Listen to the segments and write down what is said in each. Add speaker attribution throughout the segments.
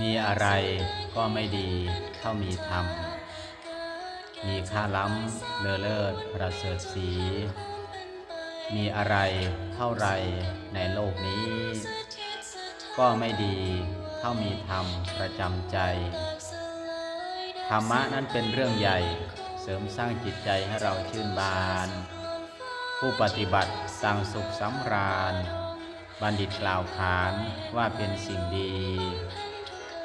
Speaker 1: มีอะไรก็ไม่ดีเท่ามีธรรม มีค่าล้ำเลอเลิศประเสริฐสี มีอะไรเท่าไรในโลกนี้ ก็ไม่ดีเท่ามีธรรมประจำใจ ธรรมะนั้นเป็นเรื่องใหญ่เสริมสร้างจิตใจให้เราชื่นบาน ผู้ปฏิบัติต่างสุขสำราญ บัณฑิตกล่าวขานว่าเป็นสิ่งดี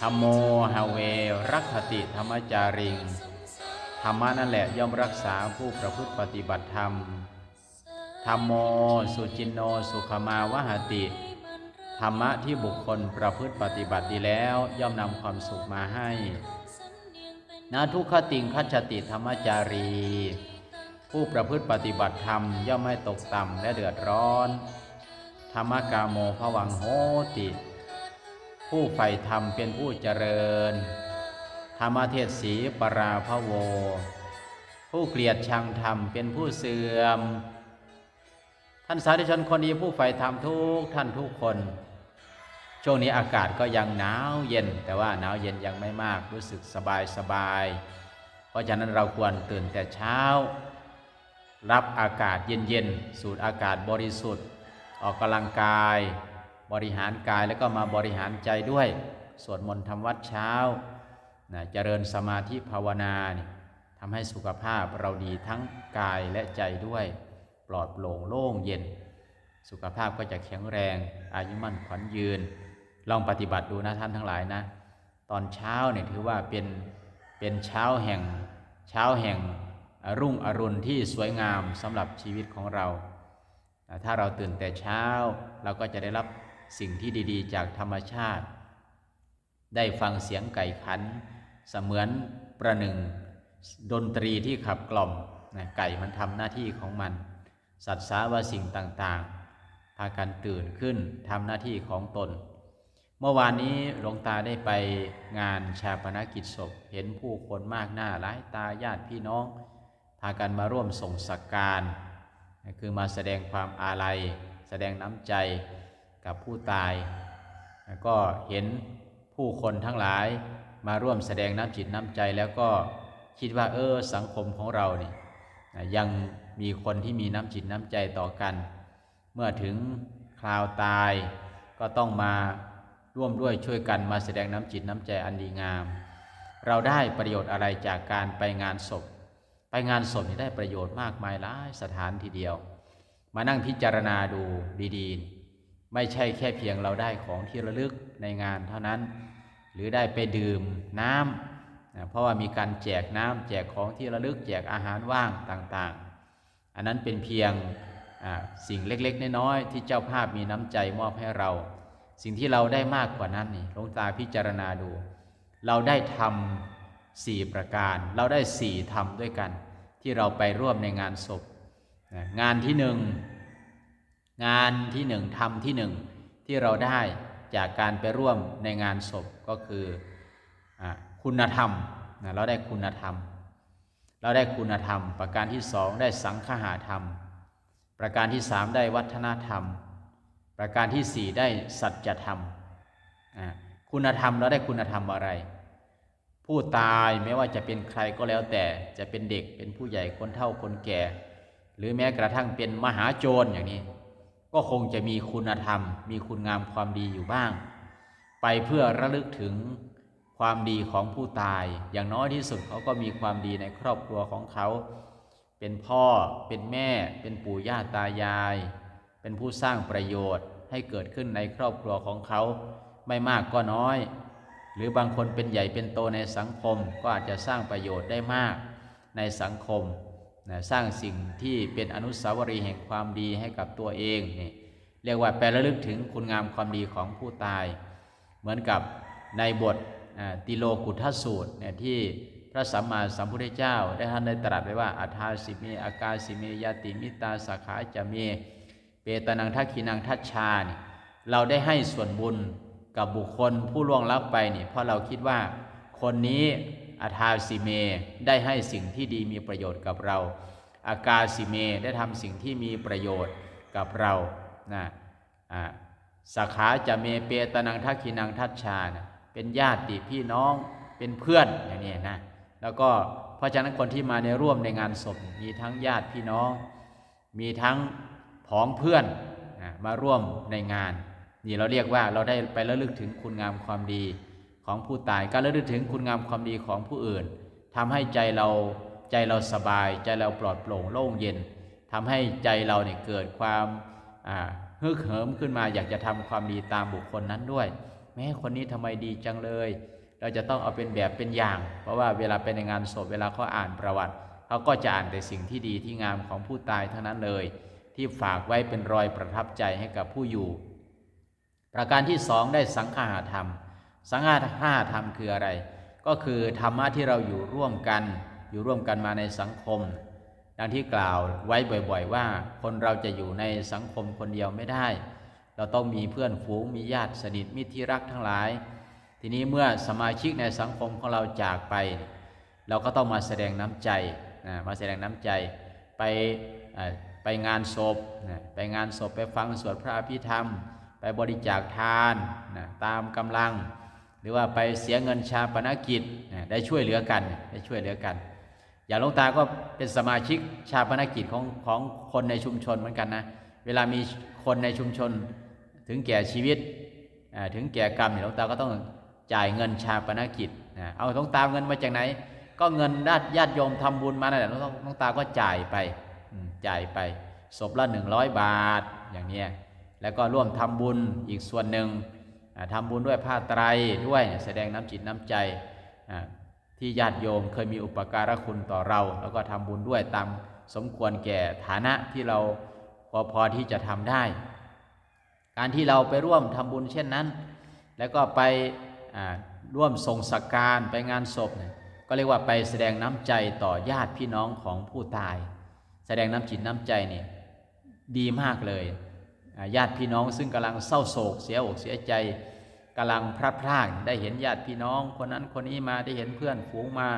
Speaker 1: ธรรมโมฮาเวรักขติธรรมจาริง ธรรมะนั่นแหละย่อมรักษาผู้ประพฤติปฏิบัติธรรม ธรรมโมสุจินโนสุขมาวหติ ธรรมะที่บุคคลประพฤติปฏิบัติดีแล้วย่อมนำความสุขมาให้ นาทุกขติงคัจติธรรมจารี ผู้ประพฤติปฏิบัติธรรมย่อมไม่ตกต่ำและเดือดร้อน ธรรมกาโมภวังโหติ ผู้ใฝ่ธรรมเป็นผู้เจริญ ธรรมเทศสีปราพโว ผู้เกลียดชังธรรมเป็นผู้เสื่อม ท่านสาธุชนคนดีผู้ใฝ่ธรรมทุกท่านทุกคน ช่วงนี้อากาศก็ยังหนาวเย็น แต่ว่าหนาวเย็นยังไม่มากรู้สึกสบายสบาย เพราะฉะนั้นเราควรตื่นแต่เช้า รับอากาศเย็นๆสูดอากาศบริสุทธิ์ ออกกำลังกาย บริหารกายแล้วก็มาบริหารใจด้วย สวดมนต์ทำวัดเช้านะเจริญสมาธิภาวนาทำให้สุขภาพเราดีทั้งกายและใจด้วย ปลอดโปร่งโล่งเย็น สุขภาพก็จะแข็งแรง อายุมั่นขวัญยืน ลองปฏิบัติดูนะท่านทั้งหลายนะ ตอนเช้าเนี่ยถือว่าเป็นเป็นเช้าแห่งเช้าแห่งรุ่งอรุณที่สวยงามสำหรับชีวิตของเรา ถ้าเราตื่นแต่เช้าเราก็จะได้รับ สิ่งที่ดีๆ จากธรรมชาติ ได้ฟังเสียงไก่ขัน เสมือนประหนึ่ง ดนตรีที่ขับกล่อมนะไก่มันทำหน้าที่ของมัน สัตว์สาวาสิ่งต่างๆ พากันตื่นขึ้นทำหน้าที่ของตน เมื่อวานนี้หลวงตาได้ไปงานชาปนกิจศพ เห็นผู้คนมากหน้าหลายตาญาติพี่น้อง พากันมาร่วมส่งสักการคือมาแสดงความอาลัย แสดงน้ำใจ กับผู้ตาย ก็เห็นผู้คนทั้งหลายมาร่วมแสดงน้ำจิตน้ำใจแล้วก็คิดว่าเออสังคมของเรานี่ยังมีคนที่มีน้ำจิตน้ำใจต่อกัน เมื่อถึงคราวตายก็ต้องมาร่วมด้วยช่วยกันมาแสดงน้ำจิตน้ำใจอันดีงาม เราได้ประโยชน์อะไรจากการไปงานศพ ไปงานศพนี่ได้ประโยชน์มากมายหลายสถานทีเดียว มานั่งพิจารณาดูดีๆ ไม่ใช่แค่เพียงเราได้ของที่ระลึกในงานเท่านั้น หรือได้ไปดื่มน้ำนะเพราะว่ามีการแจกน้ำแจกของที่ระลึกแจกอาหารว่างต่างๆ อันนั้นเป็นเพียงสิ่งเล็กๆ น้อยๆที่เจ้าภาพมีน้ำใจมอบให้เรา สิ่งที่เราได้มากกว่านั้นนี่ลงตาพิจารณาดู เราได้ทำสี่ประการ เราได้สี่ทำด้วยกัน ที่เราไปร่วมในงานศพ งานที่หนึ่ง งานที่หนึ่งทำที่หนึ่งที่เราได้จากการไปร่วมในงานศพก็คืออคุณธรรมเราได้คุณธรรม เราได้คุณธรรม ประการที่สองได้สังฆาธรรม ประการที่สามได้วัฒนธรรม ประการที่สี่ได้สัจธรรม คุณธรรมเราได้คุณธรรมอะไร ผู้ตายไม่ว่าจะเป็นใครก็แล้วแต่จะเป็นเด็กเป็นผู้ใหญ่คนเฒ่าคนแก่ หรือแม้กระทั่งเป็นมหาโจรอย่างนี้ ก็คงจะมีคุณธรรม มีคุณงามความดีอยู่บ้าง ไปเพื่อระลึกถึงความดีของผู้ตาย อย่างน้อยที่สุดเขาก็มีความดีในครอบครัวของเขา เป็นพ่อเป็นแม่ เป็นปู่ย่าตายาย เป็นผู้สร้างประโยชน์ให้เกิดขึ้นในครอบครัวของเขา ไม่มากก็น้อย หรือบางคนเป็นใหญ่เป็นโตในสังคมก็อาจจะสร้างประโยชน์ได้มากในสังคม นะสร้างสิ่งที่เป็นอนุสาวรีย์แห่งความดีให้กับตัวเองนี่เรียกว่าแปลระลึกถึงคุณงามความดีของผู้ตาย เหมือนกับในบทติโลกุทธสูตรเนี่ยที่พระสัมมาสัมพุทธเจ้า ได้ท่านได้ตรัสไว้ว่าอาทาสิเมอากาสิเมยติมิตาสาขาจะเม เปตนังทักขีนังทัชชานี่เราได้ให้ส่วนบุญกับบุคคลผู้ล่วงลับไปนี่เพราะเราคิดว่าคนนี้ อาทาสิเม ได้ให้สิ่งที่ดีมีประโยชน์กับเรา อากาสิเม ได้ทำสิ่งที่มีประโยชน์กับเรานะสาขาจะเมเปตนังทักขีนังทัชชานะเป็นญาติพี่น้องเป็นเพื่อนอย่างนี้นะแล้วก็เพราะฉะนั้นคนที่มาในร่วมในงานศพมีทั้งญาติพี่น้อง มีทั้งผองเพื่อนนะมาร่วมในงาน นี่เราเรียกว่าเราได้ไประลึกถึงคุณงามความดี ของผู้ตาย การระลึกถึงคุณงามความดีของผู้อื่นทำให้ใจเราใจเราสบาย ใจเราปลอดโปร่งโล่งเย็นทำให้ใจเราเนี่ยเกิดความฮึกเหิมขึ้นมาอยากจะทำความดีตามบุคคลนั้นด้วย แม้คนนี้ทำไมดีจังเลย เราจะต้องเอาเป็นแบบเป็นอย่าง เพราะว่าเวลาไปในงานศพเวลาเขาอ่านประวัติเขาก็จะอ่านแต่สิ่งที่ดีที่งามของผู้ตายเท่านั้นเลย ที่ฝากไว้เป็นรอยประทับใจให้กับผู้อยู่ ประการที่สองได้สังฆาธรรม สังฆาธรรมคืออะไร ก็คือธรรมะที่เราอยู่ร่วมกัน อยู่ร่วมกันมาในสังคม ดังที่กล่าวไว้บ่อย ๆ ว่า คนเราจะอยู่ในสังคมคนเดียวไม่ได้ เราต้องมีเพื่อนฝูงมีญาติสนิทมิตรที่รักทั้งหลาย ทีนี้เมื่อสมาชิกในสังคมของเราจากไป เราก็ต้องมาแสดงน้ำใจนะมาแสดงน้ำใจไปไปงานศพนะไปงานศพไปฟังสวดพระอภิธรรม ไปบริจาคทานนะตามกำลัง หรือว่าไปเสียเงินชาปนกิจได้ช่วยเหลือกันได้ช่วยเหลือกัน อย่างหลวงตาก็เป็นสมาชิกชาปนกิจของของคนในชุมชนเหมือนกันนะเวลามีคนในชุมชนถึงแก่ชีวิตถึงแก่กรรมเนี่ยหลวงตาก็ต้องจ่ายเงินชาปนกิจเอาหลวงตาเงินมาจากไหน ก็เงินญาติญาติโยมทำบุญมานั่นแหละหลวงตาก็จ่ายไปจ่ายไปศพละหนึ่งร้อยบาทอย่างนี้แล้วก็ร่วมทำบุญอีกส่วนหนึ่ง อ่าทำบุญด้วยผ้าไตรด้วยแสดงน้ำจิตน้ำใจที่ญาติโยมเคยมีอุปการะคุณต่อเรา แล้วก็ทำบุญด้วยตามสมควรแก่ฐานะที่เราพอพอที่จะทำได้ การที่เราไปร่วมทำบุญเช่นนั้น แล้วก็ไปร่วมส่งสักการไปงานศพเนี่ยก็เรียกว่าไปแสดงน้ำใจต่อญาติพี่น้องของผู้ตาย แสดงน้ำจิตน้ำใจเนี่ยดีมากเลย ญาติพี่น้องซึ่งกำลังเศร้าโศกเสียอกเสียใจกำลังพลัดพรากได้เห็นญาติพี่น้อง คนนั้นคนนี้มาได้เห็นเพื่อนฝูงมา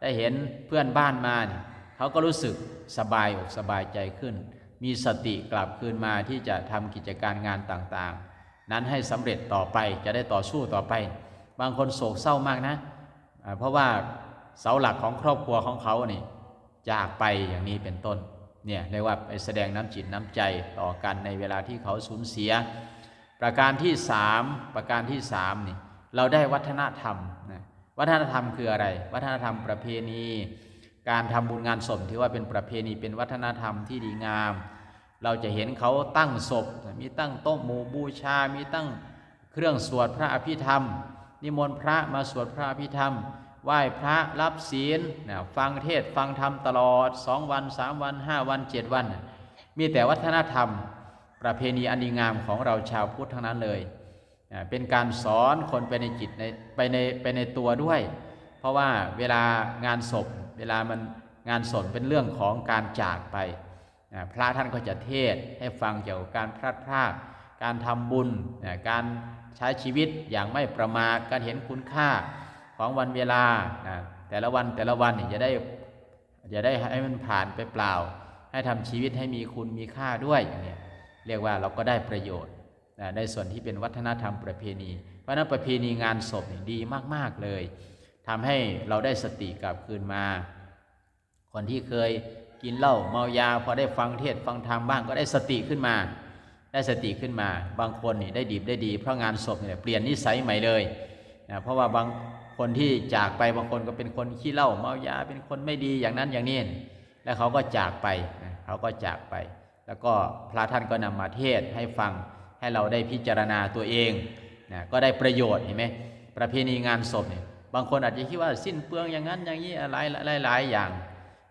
Speaker 1: ได้เห็นเพื่อนบ้านมาเนี่ยเขาก็รู้สึกสบายอกสบายใจขึ้น มีสติกลับคืนมาที่จะทำกิจการงานต่างๆ นั้นให้สำเร็จต่อไปจะได้ต่อสู้ต่อไป บางคนโศกเศร้ามากนะ เพราะว่าเสาหลักของครอบครัวของเขานี่จากไปอย่างนี้เป็นต้น เนี่ยเรียกว่าไปแสดงน้ำจิตน้ำใจต่อกันในเวลาที่เขาสูญเสีย ประการที่สามประการที่สามนี่เราได้วัฒนธรรมนะวัฒนธรรมคืออะไร วัฒนธรรมประเพณี การทำบุญงานศพที่ว่าเป็นประเพณีเป็นวัฒนธรรมที่ดีงาม เราจะเห็นเขาตั้งศพ มีตั้งโต๊ะหมู่บูชา มีตั้งเครื่องสวดพระอภิธรรม นิมนต์พระมาสวดพระอภิธรรม ไหว้พระรับศีลนะฟังเทศฟังธรรมตลอดสองวันสามวันห้าวันเจ็ดวัน มีแต่วัฒนธรรม ประเพณีอันดีงามของเราชาวพุทธทั้งนั้นเลย เป็นการสอนคนไปในจิตในไปในไปในตัวด้วย เพราะว่าเวลางานศพ เวลามันงานศพเป็นเรื่องของการจากไป พระท่านก็จะเทศให้ฟังเกี่ยวกับการพลัดพรากการทำบุญ การใช้ชีวิตอย่างไม่ประมาทการเห็นคุณค่า ของวันเวลานะแต่ละวันแต่ละวันเนี่ยจะได้จะได้ให้มันผ่านไปเปล่า ให้ทำชีวิตให้มีคุณมีค่าด้วยอย่างเนี้ยเรียกว่าเราก็ได้ประโยชน์นะในส่วนที่เป็นวัฒนธรรมประเพณี เพราะนั้นประเพณีงานศพนี่ดีมาก ๆ เลยทำให้เราได้สติกลับคืนมา คนที่เคยกินเหล้าเมายาพอได้ฟังเทศฟังธรรมบ้างก็ได้สติขึ้นมา ได้สติขึ้นมา บางคนนี่ได้ดีได้ดี เพราะงานศพเนี่ยเปลี่ยนนิสัยใหม่เลยนะเพราะว่าบาง คนที่จากไปบางคนก็เป็นคนขี้เหล้าเมายาเป็นคนไม่ดีอย่างนั้นอย่างนี้แล้วเขาก็จากไปเขาก็จากไป แล้วก็พระท่านก็นำมาเทศให้ฟังให้เราได้พิจารณาตัวเองนะก็ได้ประโยชน์เห็นไหมประเพณีงานศพเนี่ยบางคนอาจจะคิดว่าสิ้นเปลืองอย่างนั้นอย่างนี้หลายหลายหลายอย่าง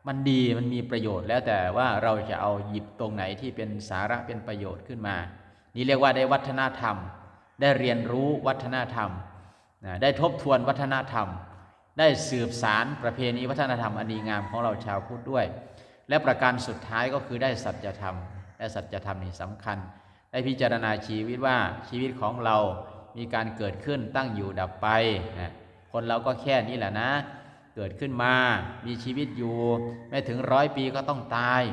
Speaker 1: มันดีมันมีประโยชน์แล้วแต่ว่าเราจะเอาหยิบตรงไหนที่เป็นสาระเป็นประโยชน์ขึ้นมา นี่เรียกว่าได้วัฒนธรรม ได้เรียนรู้วัฒนธรรม ได้ทบทวนวัฒนธรรม ได้สืบสารประเพณีวัฒนธรรมอันดีงามของเราชาวพุทธด้วย และประการสุดท้ายก็คือได้สัจธรรมและสัจธรรมนี่สำคัญ ได้พิจารณาชีวิตว่าชีวิตของเรามีการเกิดขึ้นตั้งอยู่ดับไปนะคนเราก็แค่นี้แหละนะ เกิดขึ้นมา มีชีวิตอยู่ ไม่ถึงร้อยปีก็ต้องตาย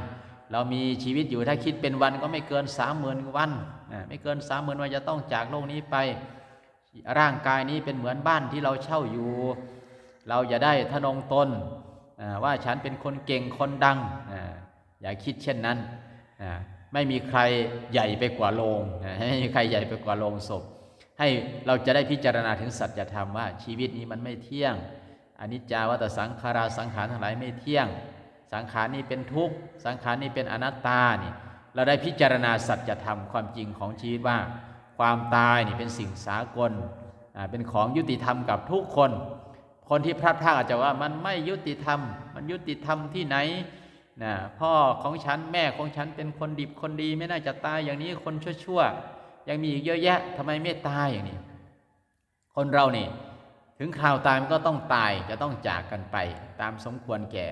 Speaker 1: เรามีชีวิตอยู่ถ้าคิดเป็นวันก็ไม่เกินสามหมื่นวัน ไม่เกินสามหมื่นวันจะต้องจากโลกนี้ไป ร่างกายนี้เป็นเหมือนบ้านที่เราเช่าอยู่ เราอย่าได้ทะนงตนว่าฉันเป็นคนเก่งคนดัง อย่าคิดเช่นนั้น ไม่มีใครใหญ่ไปกว่าโลงอ่าไม่มีใครใหญ่ไปกว่าโลงศพ ให้เราจะได้พิจารณาถึงสัจธรรมว่าชีวิตนี้มันไม่เที่ยงอนิจจาวัตสังขาราสังขารทั้งหลายไม่เที่ยง สังขารนี้เป็นทุกข์ สังขารนี้เป็นอนัตตานี่เราได้พิจารณาสัจธรรมความจริงของชีวิตว่า ความตายนี่เป็นสิ่งสากลเป็นของยุติธรรมกับทุกคน คนที่พลาดพลาดอาจจะว่ามันไม่ยุติธรรม มันยุติธรรมที่ไหนนะพ่อของฉันแม่ของฉันเป็นคนดิบคนดีไม่น่าจะตายอย่างนี้คนชั่วๆยังมีอีกเยอะแยะทำไมไม่ตายอย่างนี้ คนเรานี่ถึงข่าวตายมันก็ต้องตายจะต้องจากกันไป ตามสมควรแก่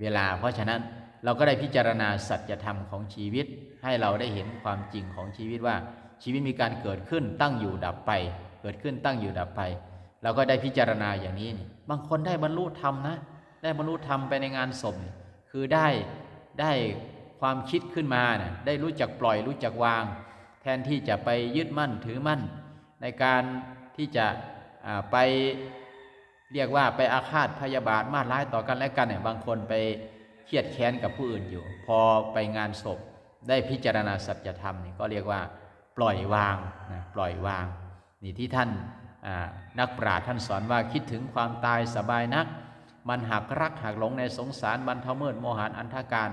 Speaker 1: เวลา เพราะฉะนั้นเราก็ได้พิจารณาสัจธรรมของชีวิต ให้เราได้เห็นความจริงของชีวิตว่า ชีวิตมีการเกิดขึ้นตั้งอยู่ดับไป เกิดขึ้นตั้งอยู่ดับไปเราก็ได้พิจารณาอย่างนี้นี่บางคนได้บรรลุธรรมนะ ได้บรรลุธรรมไปในงานศพคือได้ได้ความคิดขึ้นมานะได้รู้จักปล่อยรู้จักวาง แทนที่จะไปยึดมั่นถือมั่น ในการที่จะไปเรียกว่าไปอาฆาตพยาบาทมาดร้ายต่อกันและกันเนี่ยบางคนไปเครียดแค้นกับผู้อื่นอยู่ พอไปงานศพได้พิจารณาสัจธรรมนี่ก็เรียกว่า ปล่อยวางนะปล่อยวาง นี่ที่ท่านนักปราชญ์ท่านสอนว่าคิดถึงความตายสบายนัก มันหักรักหักหลงในสงสารบันเทาเมิดโมหันอันธการ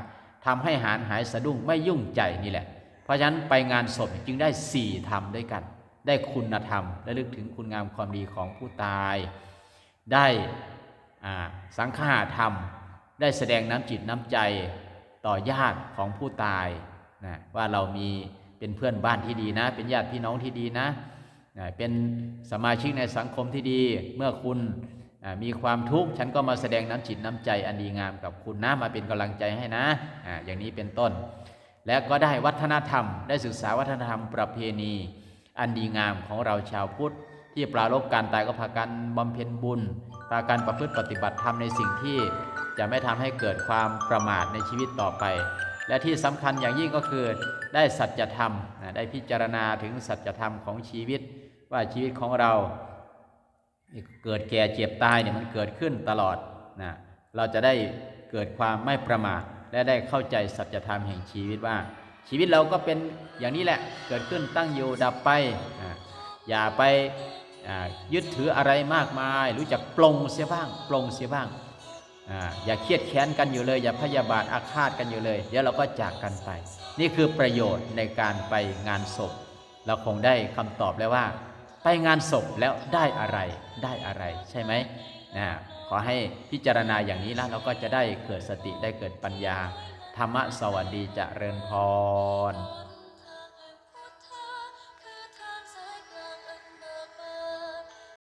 Speaker 1: ทำให้หารหายสะดุ้งไม่ยุ่งใจนี่แหละ เพราะฉะนั้นไปงานศพจึงได้สี่ธรรมด้วยกัน ได้คุณธรรมและลึกถึงคุณงามความดีของผู้ตาย ได้สังฆาธรรม ได้แสดงน้ำจิตน้ำใจต่อญาติของผู้ตายนะว่าเรามี เป็นเพื่อนบ้านที่ดีนะ เป็นญาติพี่น้องที่ดีนะ เป็นสมาชิกในสังคมที่ดี เมื่อคุณมีความทุกข์ฉันก็มาแสดงน้ำจิตน้ำใจอันดีงามกับคุณนะมาเป็นกำลังใจให้นะออย่างนี้เป็นต้น และก็ได้วัฒนธรรม ได้ศึกษาวัฒนธรรมประเพณี อันดีงามของเราชาวพุทธ ที่ปรารบการตายก็พากันบำเพ็ญบุญพากันประพฤติปฏิบัติธรรมในสิ่งที่จะไม่ทำให้เกิดความประมาทในชีวิตต่อไป และที่สำคัญอย่างยิ่งก็คือได้สัจธรรมนะได้พิจารณาถึงสัจธรรมของชีวิต ว่าชีวิตของเราเกิดแก่เจ็บตายเนี่ยมันเกิดขึ้นตลอดนะเราจะได้เกิดความไม่ประมาทและได้เข้าใจสัจธรรมแห่งชีวิตว่า ชีวิตเราก็เป็นอย่างนี้แหละเกิดขึ้นตั้งอยู่ดับไปนะอย่าไปยึดถืออะไรมากมาย รู้จักปลงเสียบ้างปลงเสียบ้าง อย่าเครียดแค้นกันอยู่เลย อย่าพยาบาทอาฆาตกันอยู่เลย เดี๋ยวเราก็จากกันไป นี่คือประโยชน์ในการไปงานศพ เราคงได้คำตอบแล้วว่า ไปงานศพแล้วได้อะไรได้อะไรใช่ไหมนะขอให้พิจารณาอย่างนี้แล้วเราก็จะได้เกิดสติได้เกิดปัญญา ธรรมะสวัสดีเจริญพร